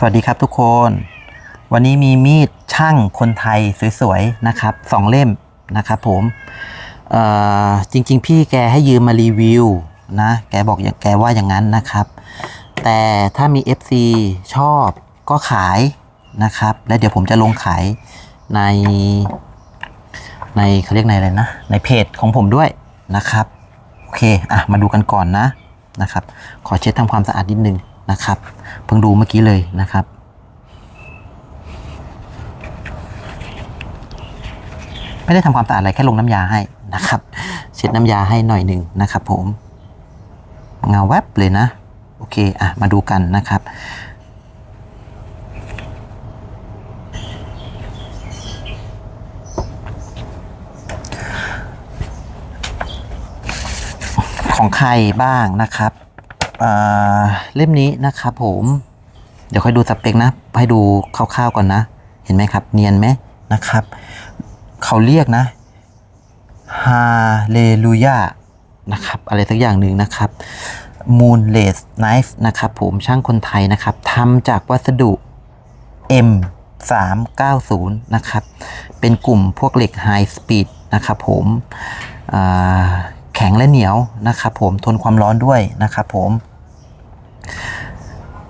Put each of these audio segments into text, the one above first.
สวัสดีครับทุกคน วันนี้มีมีดช่างคนไทยสวยๆนะครับสองเล่มนะครับผมจริงๆ พี่แกให้ยืมมารีวิวนะแกบอกแกว่าอย่างนั้นนะครับ แต่ถ้ามี FC ชอบก็ขายนะครับ แล้วเดี๋ยวผมจะลงขายในในเขาเรียกในอะไรนะ ในเพจของผมด้วยนะครับ โอเค อะ มาดูกันก่อนนะนะครับ ขอเช็ดทำความสะอาดนิดนึง นะครับเพิ่งดูเมื่อกี้เลยนะครับ ไม่ได้ทำความสะอาดอะไรแค่ลงน้ำยาให้นะครับ เช็ดน้ำยาให้หน่อยหนึ่งนะครับ ผมเงาแวบเลยนะ โอเคอะมาดูกันนะครับของใครบ้างนะครับ เล่มนี้นะครับผม เดี๋ยวค่อยดูสเปคนะ ให้ดูคร่าวๆก่อนนะ เห็นไหมครับ เนียนไหมนะครับ เขาเรียกนะฮาเลลูยานะครับ อะไรสักอย่างหนึ่งนะครับ Moonless Knife นะครับผมช่างคนไทยนะครับทำจากวัสดุ M 3 9 0นะครับ เป็นกลุ่มพวกเหล็ก High Speed นะครับผมแข็งและเหนียวนะครับผมทนความร้อนด้วยนะครับผม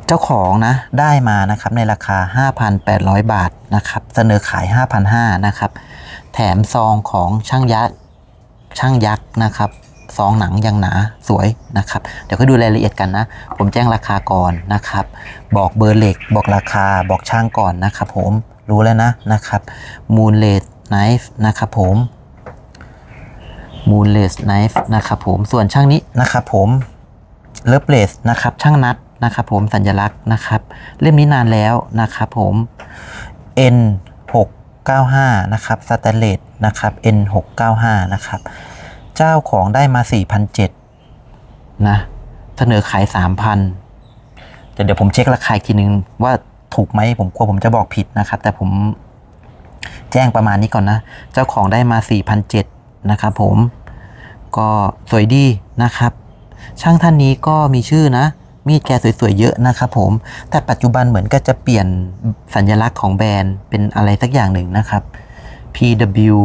เจ้าของนะได้มานะครับในราคา 5,800 บาทนะครับเสนอขาย 5,500นะครับแถมซองของช่างยักษ์ช่างยักษ์นะครับซองหนังยังหนาสวยนะครับ เดี๋ยวก็ดูรายละเอียดกันนะ ผมแจ้งราคาก่อนนะครับ บอกเบอร์เหล็ก บอกราคาบอกช่างก่อนนะครับผมรู้แล้วนะนะครับ Moonless Knife นะครับผม Moonless Knife นะครับผมส่วนช่างนี้นะครับผม เลิฟเลสนะครับช่างนัดนะครับผมสัญลักษณ์นะครับเล่มนี้นานแล้วนะครับผม N 695นะครับสแตนเลสนะครับ N 695นะครับเจ้าของได้มา 4,007นะเสนอขาย 3,000แต่เดี๋ยวผมเช็คราคาอีกทีนึงว่าถูกไหมผมกลัวผมจะบอกผิดนะครับ แต่ผมแจ้งประมาณนี้ก่อนนะ เจ้าของได้มา 4,007นะครับผมก็สวยดีนะครับ ช่างท่านนี้ก็มีชื่อนะ มีดแกสวยๆเยอะนะครับผม แต่ปัจจุบันเหมือนก็จะเปลี่ยนสัญลักษณ์ของแบรนด์เป็นอะไรสักอย่างหนึ่งนะครับ PW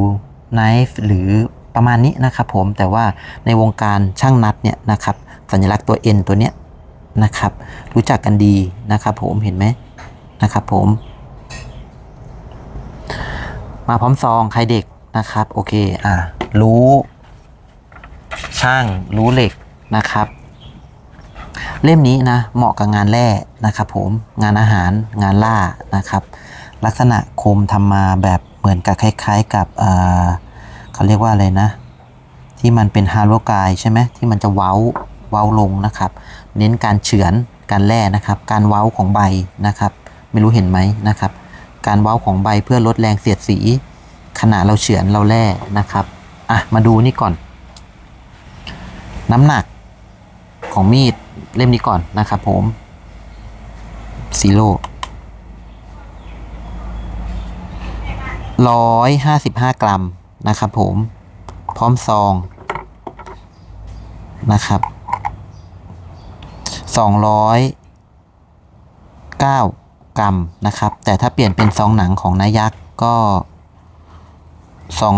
Knife หรือประมาณนี้นะครับผมแต่ว่าในวงการช่างนัดเนี่ยนะครับสัญลักษณ์ตัว N ตัวเนี้ยนะครับ รู้จักกันดีนะครับผมเห็นไหมนะครับผม มาพร้อมซองใครเด็กนะครับ โอเค อะ รู้ ช่างรู้เหล็ก นะครับ เล่มนี้นะเหมาะกับงานแร่นะครับ ผมงานอาหารงานล่านะครับ ลักษณะคมทำมาแบบเหมือนกับคล้าย ๆ กับเเขาเรียกว่าอะไรนะ ที่มันเป็นฮาโลกายใช่ไหมที่มันจะเว้าเว้าลงนะครับ เน้นการเฉือนการแล่นะครับ การเว้าของใบนะครับ ไม่รู้เห็นไหมนะครับ การเว้าของใบเพื่อลดแรงเสียดสี ขณะเราเฉือนเราแล่นะครับอะมาดูนี่ก่อน น้ำหนัก ของมีดเล่มนี้ก่อนนะครับผมซีโร่ร้อยห้าสิบห้ากรัมนะครับผม พร้อมซองนะครับสองร้อยเก้ากรัมนะครับ แต่ถ้าเปลี่ยนเป็นซองหนังของนายักษ์ก็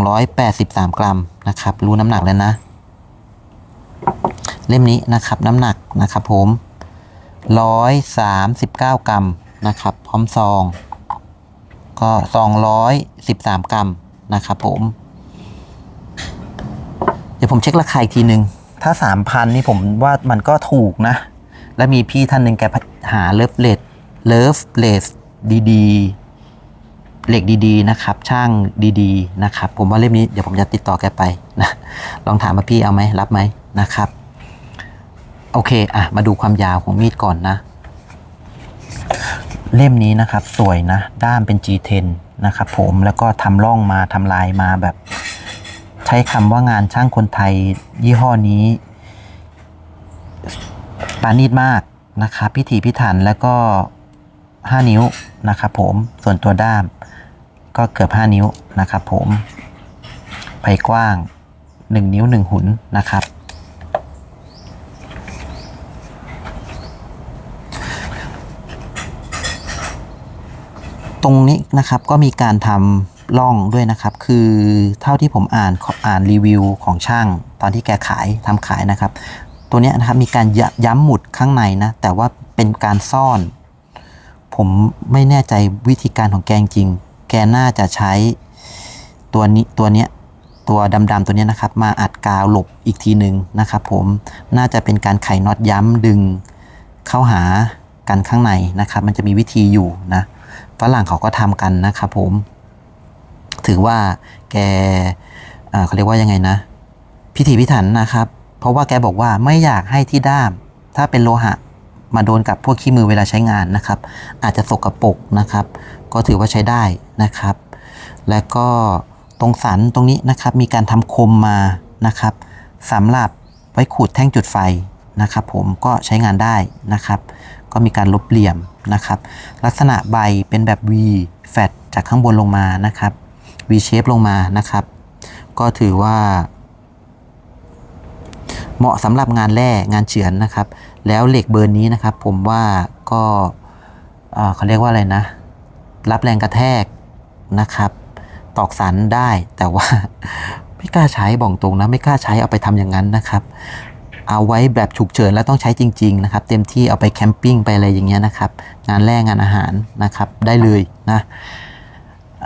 283กรัมนะครับ รู้น้ำหนักแล้วนะ เล่มนี้นะครับน้ำหนักนะครับผมร้อยสามสิบเก้ากรัมนะครับ พร้อมซอง ก็สองร้อยสิบสามกรัมนะครับผม เดี๋ยวผมเช็คราคาอีกทีหนึ่งถ้าสามพันนี่ผมว่ามันก็ถูกนะ แล้วมีพี่ท่านหนึ่งแกหาเลิฟเลสเลิฟเลสดีๆเหล็กดีๆ นะครับ ช่างดีๆ นะครับ ผมว่าเล่มนี้เดี๋ยวผมจะติดต่อแกไปนะ ลองถามว่าพี่เอาไหมรับไหมนะครับ โอเคอะมาดูความยาวของมีดก่อนนะ เล่มนี้นะครับ สวยนะ ด้ามเป็น G10 นะครับผมแล้วก็ทำร่องมาทำลายมาแบบ ใช้คำว่างานช่างคนไทยยี่ห้อนี้ปานีตมากนะครับ พิถีพิถันแล้วก็ 5 นิ้วนะครับผมส่วนตัวด้ามก็เกือบ 5 นิ้วนะครับผมไผ่กว้าง 1 นิ้ว 1 หุนนะครับ ตรงนี้นะครับก็มีการทำร่องด้วยนะครับ คือเท่าที่ผมอ่านอ่านรีวิวของช่าง ตอนที่แกขายทำขายนะครับ ตัวนี้นะครับมีการย้ำย้ำหมุดข้างในนะ แต่ว่าเป็นการซ่อน ผมไม่แน่ใจวิธีการของแกจริง แกน่าจะใช้ตัวนี้ตัวเนี้ยตัวดำๆตัวเนี้ยนะครับ มาอัดกาวหลบอีกทีหนึ่งนะครับ ผมน่าจะเป็นการไขน็อตย้ำดึงเข้าหากันข้างในนะครับ มันจะมีวิธีอยู่นะ ฝรั่งเขาก็ทำกันนะครับผม ถือว่าแกเขาเรียกว่ายังไงนะ พิถีพิถันนะครับ เพราะว่าแกบอกว่าไม่อยากให้ที่ด้าม ถ้าเป็นโลหะมาโดนกับพวกขี้มือเวลาใช้งานนะครับ อาจจะสกรปรกนะครับ ก็ถือว่าใช้ได้นะครับ และก็ตรงสันตรงนี้นะครับ มีการทำคมมานะครับสำหรับไว้ขูดแท่งจุดไฟนะครับ ผมก็ใช้งานได้นะครับ ก็มีการลบเหลี่ยมนะครับ ลักษณะใบเป็นแบบ V แฟตจากข้างบนลงมานะครับ V shape ลงมานะครับ ก็ถือว่า เหมาะสำหรับงานแร่งานเฉือนนะครับ แล้วเหล็กเบอร์นี้นะครับ ผมว่าก็เขาเรียกว่าอะไรนะ รับแรงกระแทกนะครับ ตอกสันได้แต่ว่าไม่กล้าใช้บอกตรงนะ ไม่กล้าใช้เอาไปทำอย่างนั้นนะครับ เอาไว้แบบฉุกเฉินแล้วต้องใช้จริงๆนะครับ เต็มที่เอาไปแคมปิ้งไปอะไรอย่างเงี้ยนะครับ งานแร่งานอาหารนะครับ ได้เลยนะ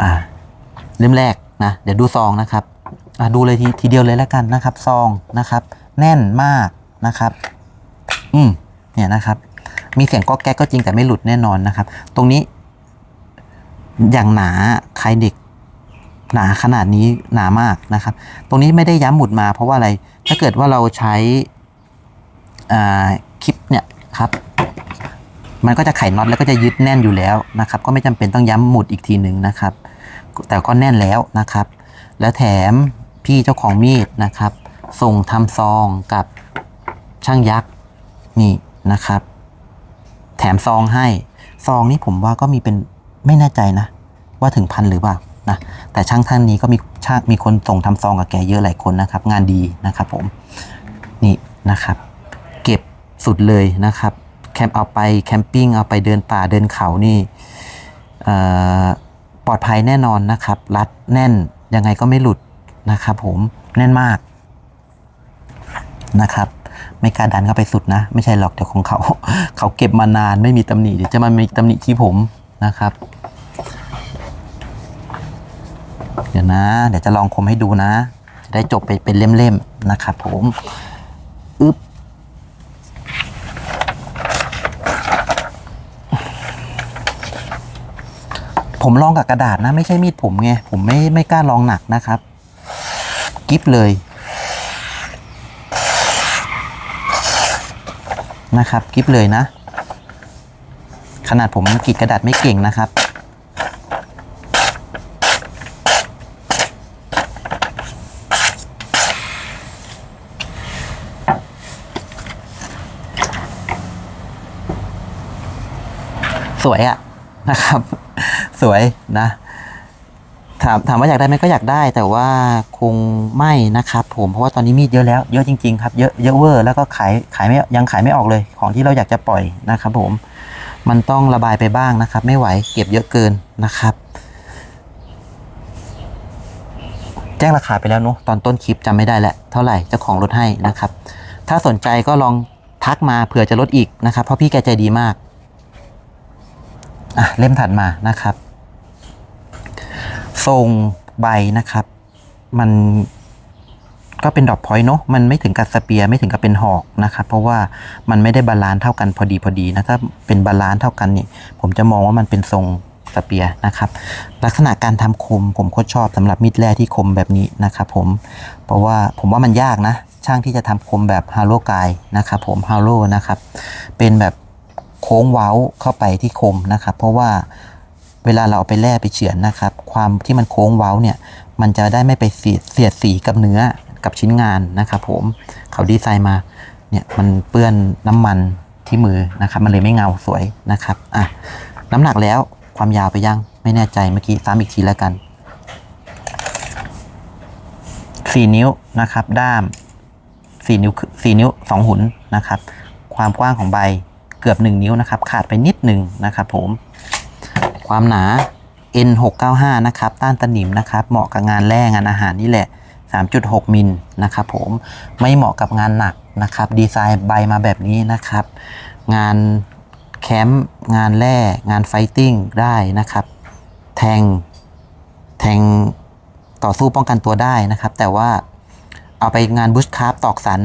อ่าเล่มแรกนะเดี๋ยวดูซองนะครับอะดูเลยทีทีเดียวเลยแล้วกันนะครับ ซองนะครับ แน่นมากนะครับ อืมเนี่ยนะครับ มีเสียงก็แก๊กก็จริงแต่ไม่หลุดแน่นอนนะครับ ตรงนี้ อย่างหนาใครเด็กหนาขนาดนี้หนามากนะครับ ตรงนี้ไม่ได้ย้ำหมุดมาเพราะว่าอะไร ถ้าเกิดว่าเราใช้ คลิปเนี่ยครับมันก็จะไขน็อตแล้วก็จะยึดแน่นอยู่แล้วนะครับ ก็ไม่จำเป็นต้องย้ำหมุดอีกทีหนึ่งนะครับ แต่ก็แน่นแล้วนะครับ แล้วแถมพี่เจ้าของมีดนะครับ ส่งทำซองกับช่างยักษ์นี่นะครับ แถมซองให้ซองนี้ผมว่าก็มีเป็นไม่แน่ใจนะ ว่าถึงพันหรือเปล่านะแต่ช่างท่านนี้ก็มีช่างมีคนส่งทำซองกับแกเยอะหลายคนนะครับ งานดีนะครับ ผมนี่นะครับ สุดเลยนะครับ แคมป์เอาไปแคมปิ้งเอาไปเดินป่าเดินเขานี่ปลอดภัยแน่นอนนะครับ รัดแน่นยังไงก็ไม่หลุดนะครับ ผมแน่นมากนะครับ ไม่กล้าดันเข้าไปสุดนะ ไม่ใช่หรอกเดี๋ยวของเขา เขาเก็บมานานไม่มีตำหนิเดี๋ยวจะมามีตำหนิที่ผมนะครับ เดี๋ยวนะ เดี๋ยวจะลองคมให้ดูนะ จะได้จบไปเป็นเล่มๆนะครับ ผมอึ๊บ ผมลองกับกระดาษนะ ไม่ใช่มีดผมไง ผมไม่ไม่กล้าลองหนักนะครับ กิฟเลยนะครับกิฟเลยนะ ขนาดผมกรีดกระดาษไม่เก่งนะครับสวยอะนะครับ สวยนะ ถามถามว่าอยากได้ไหมก็อยากได้ แต่ว่าคงไม่นะครับ ผมเพราะว่าตอนนี้มีดเยอะแล้วเยอะจริง ๆ ครับเยอะเยอะเวอร์แล้วก็ขายขายไม่ยังขายไม่ออกเลย ของที่เราอยากจะปล่อยนะครับ ผม มันต้องระบายไปบ้างนะครับ ไม่ไหวเก็บเยอะเกินนะครับ แจ้งราคาไปแล้วเนาะตอนต้นคลิปจำไม่ได้แล้วเท่าไหร่เจ้าของลดให้นะครับ ถ้าสนใจก็ลองทักมาเผื่อจะลดอีกนะครับ เพราะพี่แกใจดีมากอะเล่มถัดมานะครับ ทรงใบนะครับ มันก็เป็นดอกพอยต์เนาะมันไม่ถึงกับสเปียร์ไม่ถึงกับเป็นหอกนะครับ เพราะว่ามันไม่ได้บาลานซ์เท่ากันพอดีพอดีนะถ้าเป็นบาลานซ์เท่ากันนี่ผมจะมองว่ามันเป็นทรงสเปียร์นะครับ ลักษณะการทำคมผมโคตรชอบสำหรับมีดแร่ที่คมแบบนี้นะครับผมเพราะว่าผมว่ามันยากนะ ช่างที่จะทำคมแบบฮาโลกายนะครับผมฮาโลนะครับ เป็นแบบโค้งเว้าเข้าไปที่คมนะครับ เพราะว่า เวลาเราเอาไปแล่ไปเฉือนนะครับ ความที่มันโค้งเว้าเนี่ย มันจะได้ไม่ไปเสียดเสียดสีกับเนื้อกับชิ้นงานนะครับผมเขาดีไซน์มาเนี่ยมันเปื้อนน้ำมันที่มือนะครับ มันเลยไม่เงาสวยนะครับอะน้ำหนักแล้วความยาวไปยังไม่แน่ใจเมื่อกี้ซ้ำอีกทีแล้วกัน 4 นิ้วนะครับ ด้าม 4 นิ้ว 4 นิ้ว 2 หุนนะครับ ความกว้างของใบเกือบ 1 นิ้วนะครับ ขาดไปนิดหนึ่งนะครับผม ความหนา N695 นะครับต้านตะหนิมนะครับ เหมาะกับงานแร่งานอาหารนี่แหละ 3.6 มิลนะครับผมไม่เหมาะกับงานหนักนะครับ ดีไซน์ใบมาแบบนี้นะครับ งานแคมป์งานแร่งานไฟติ้งได้นะครับ แทงแทงต่อสู้ป้องกันตัวได้นะครับ แต่ว่าเอาไปงานบุชคราฟตอกสัน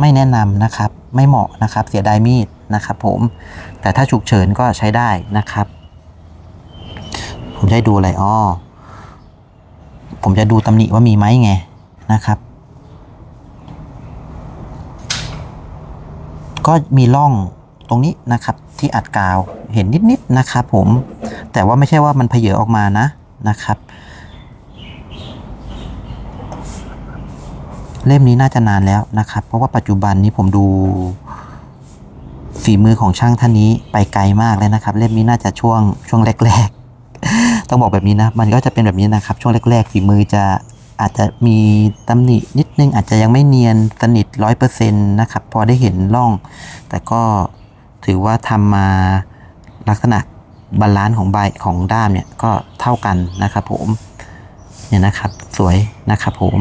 ไม่แนะนำนะครับ ไม่เหมาะนะครับ เสียดายมีดนะครับผม แต่ถ้าฉุกเฉินก็ใช้ได้นะครับ ผมจะให้ดูอะไรอ้อผมจะดูตำหนิว่ามีไหมไงนะครับ ก็มีร่องตรงนี้นะครับที่อัดกาวเห็นนิดๆนะครับผมแต่ว่าไม่ใช่ว่ามันเพเยอออกมานะนะครับ เล่มนี้น่าจะนานแล้วนะครับ เพราะว่าปัจจุบันนี้ผมดูฝีมือของช่างท่านนี้ไปไกลมากเลยนะครับ เล่มนี้น่าจะช่วงช่วงแรกๆ ต้องบอกแบบนี้นะ มันก็จะเป็นแบบนี้นะครับ ช่วงแรกๆฝีมือจะอาจจะมีตำหนินิดนึงอาจจะยังไม่เนียนสนิทร้อยเปอร์เซ็นต์นะครับ พอได้เห็นร่อง แต่ก็ถือว่าทำมาลักษณะบาลานซ์ของใบของด้ามเนี่ยก็เท่ากันนะครับผมเนี่ยนะครับสวยนะครับผม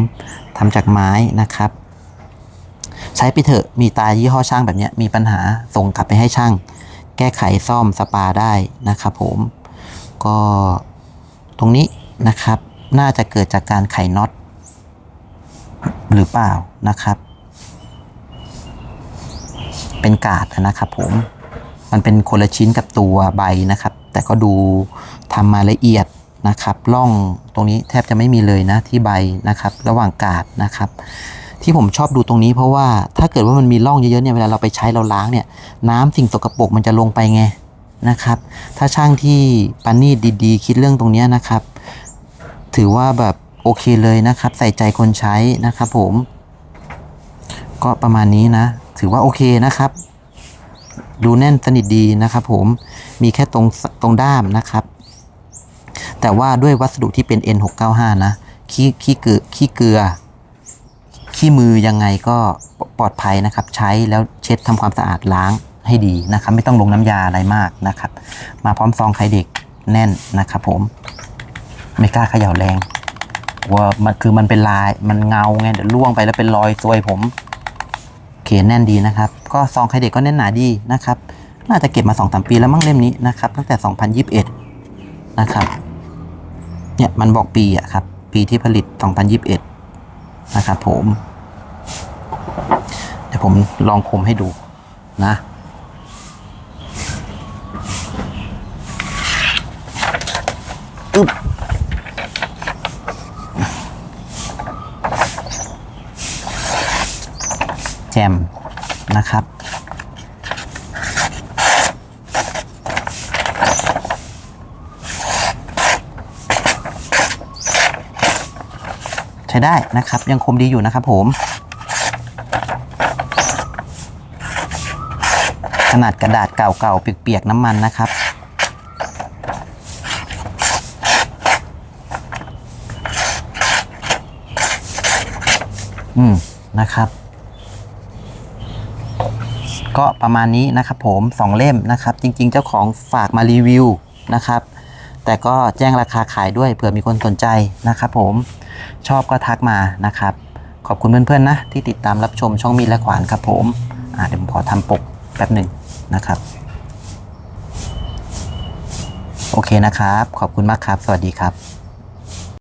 ทำจากไม้นะครับ ใช้ไปเถอะมีตายี่ห้อช่างแบบนี้มีปัญหาส่งกลับไปให้ช่าง แก้ไขซ่อมสปาได้นะครับผม ก็ตรงนี้นะครับ น่าจะเกิดจากการไขน็อตหรือเปล่านะครับ เป็นกาดนะครับผม มันเป็นคนละชิ้นกับตัวใบนะครับ แต่ก็ดูทำมาละเอียดนะครับร่องตรงนี้แทบจะไม่มีเลยนะที่ใบนะครับ ระหว่างกาดนะครับ ที่ผมชอบดูตรงนี้เพราะว่าถ้าเกิดว่ามันมีร่องเยอะๆเนี่ยเวลาเราไปใช้เราล้างเนี่ย น้ำสิ่งสกปรกมันจะลงไปไง นะครับ ถ้าช่างที่ปันนี่ดีๆ คิดเรื่องตรงนี้นะครับ ถือว่าแบบโอเคเลยนะครับ ใส่ใจคนใช้นะครับผม ก็ประมาณนี้นะ ถือว่าโอเคนะครับ ดูแน่นสนิทดีนะครับ ผมมีแค่ตรงตรงด้ามนะครับ แต่ว่าด้วยวัสดุที่เป็น N695 นะขี้ขี้เกลือขี้เกลือขี้มือยังไงก็ปลอดภัยนะครับ ใช้แล้วเช็ดทำความสะอาดล้าง ให้ดีนะครับ ไม่ต้องลงน้ำยาอะไรมากนะครับ มาพร้อมซองไข่เด็กแน่นนะครับผม ไม่กล้าเขย่าแรงว่ามันคือมันเป็นลายมันเงาไงเดี๋ยวล่วงไปแล้วเป็นรอยซวยผมโอเคแน่นดีนะครับ ก็ซองไข่เด็กก็แน่นหนาดีนะครับ น่าจะเก็บมา2อสปีแล้วมั้งเล่มนี้นะครับตั้งแต่ 2021 นะครับ เนี่ยมันบอกปีอะครับ ปีที่ผลิต 2021 นะครับผม เดี๋ยวผมลองคมให้ดูนะ อึบแจมนะครับ ใช้ได้นะครับ ยังคมดีอยู่นะครับผมขนาดกระดาษเก่าๆเปียกๆน้ำมันนะครับ อืมนะครับ ก็ประมาณนี้นะครับ ผมสองเล่มนะครับ จริง ๆ เจ้าของฝากมารีวิวนะครับ แต่ก็แจ้งราคาขายด้วยเผื่อมีคนสนใจนะครับผมชอบก็ทักมานะครับ ขอบคุณเพื่อนๆนะ ที่ติดตามรับชมช่องมีและขวานครับ ผมอ่าเดี๋ยวผมขอทำปกแป๊บหนึ่งนะครับ โอเคนะครับ ขอบคุณมากครับ สวัสดีครับ